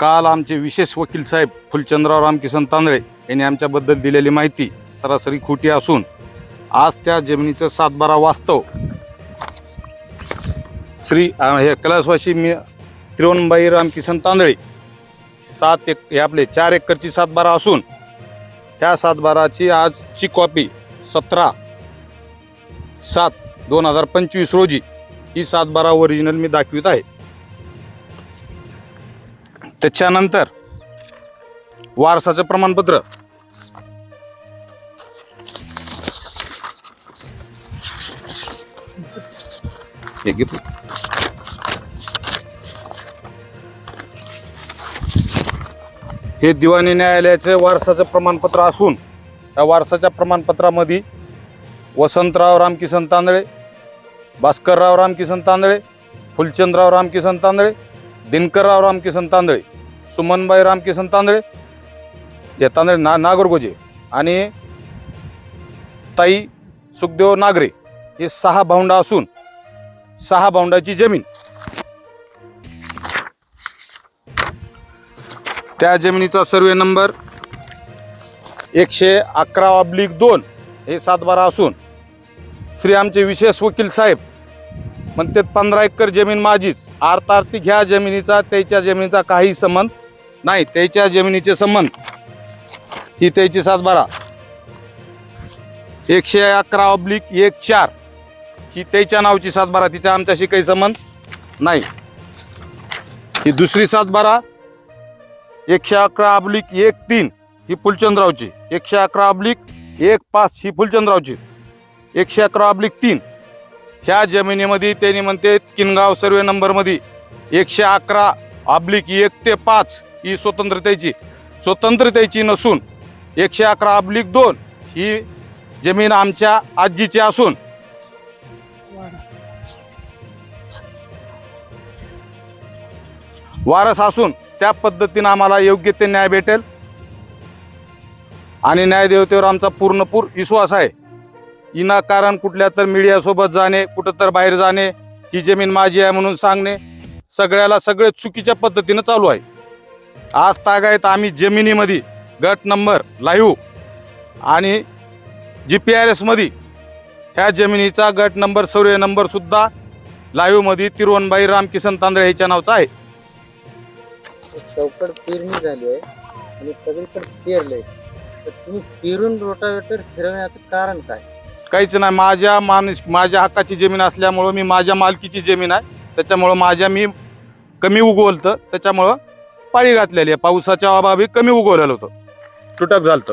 काल आमचे विशेष वकील साहेब फुलचंद्रराव रामकिसन तांदळे यांनी आमच्याबद्दल दिलेली माहिती सरासरी खोटी असून आज त्या जमिनीचं सातबारा वास्तव. श्री हे कैलासवासी मी त्रिवणबाई रामकिसन तांदळे सात एक हे आपले चार एकरची सातबारा असून त्या सातबाराची आजची कॉपी सतरा सात दोन हजार पंचवीस रोजी ही सातबारा ओरिजिनल मी दाखवित आहे. त्याच्यानंतर वारसाचं प्रमाणपत्र. हे दिवाणी न्यायालयाचे वारसाचं प्रमाणपत्र असून त्या वारसाच्या प्रमाणपत्रामध्ये वसंतराव रामकिसन तांदळे भास्करराव रामकिसन तांदळे फुलचंदराव रामकिसन तांदळे दिनकरराव रामकिसन तांदळे सुमनबाई रामकिसन तांदळे या तांदळे ना नागरगोजे आणि ताई सुखदेव नागरे हे सहा भाऊंडा असून सहा भाऊंडाची जमीन. त्या जमिनीचा सर्वे नंबर एकशे अकरा ऑब्लिक दोन हे सातबारा असून श्री आमचे विशेष वकील साहेब म्हणतात पंधरा एकर जमीन माझीच. अर्थार्थिक ह्या जमिनीचा त्याच्या जमिनीचा काही संबंध नाही त्याच्या जमिनीचे संबंध. ही त्याची सातबारा एकशे अकरा ऑब्लिक एक चार. ही त्याच्या नावची सातबारा तिचा आमच्याशी काही संबंध नाही. ही दुसरी सातबारा एकशे अकरा अब्लिक एक तीन ही फुलचंदरावची. एकशे अकरा अब्लिक एक पाच ही फुलचंदरावची. एकशे अकरा अब्लिक तीन. ह्या जमिनीमध्ये त्यांनी म्हणते किनगाव सर्वे नंबरमध्ये एकशे अकरा अब्लिक एक ते पाच. ही स्वतंत्रतेची. स्वतंत्रतेची नसून एकशे अकरा अब्लिक दोन ही जमीन आमच्या आजीची असून वारस असून त्या पद्धतीनं आम्हाला योग्य ते न्याय भेटेल. आणि न्यायदेवतेवर आमचा पूर्णपूर विश्वास आहे. विनाकारण कुठल्या तर मीडियासोबत जाणे कुठं तर बाहेर जाणे ही जमीन माझी आहे म्हणून सांगणे सगळ्याला सगळे चुकीच्या पद्धतीनं चालू आहे. आज तागायत आम्ही जमिनीमध्ये. गट नंबर लाईव्ह. आणि जी पी आर एसमध्ये ह्या जमिनीचा गट नंबर सर्वे नंबरसुद्धा लाईव्हमध्ये तिरुवनबाई रामकिसन तांदळे ह्याच्या नावचा आहे. चौकड पेरणी झाली आहे आणि सगळीकडे पेरलंय तर तुम्ही पेरून रोटावेटर फिरवण्याचं कारण काय? काहीच नाही. माझ्या माणूस माझ्या हक्काची जमीन असल्यामुळं मी माझ्या मालकीची जमीन आहे. त्याच्यामुळं माझ्या मी कमी उगवलतं. त्याच्यामुळं पाळी घातलेली आहे. पावसाच्या अभावी कमी उगवलेलं होतं. तुटक झालं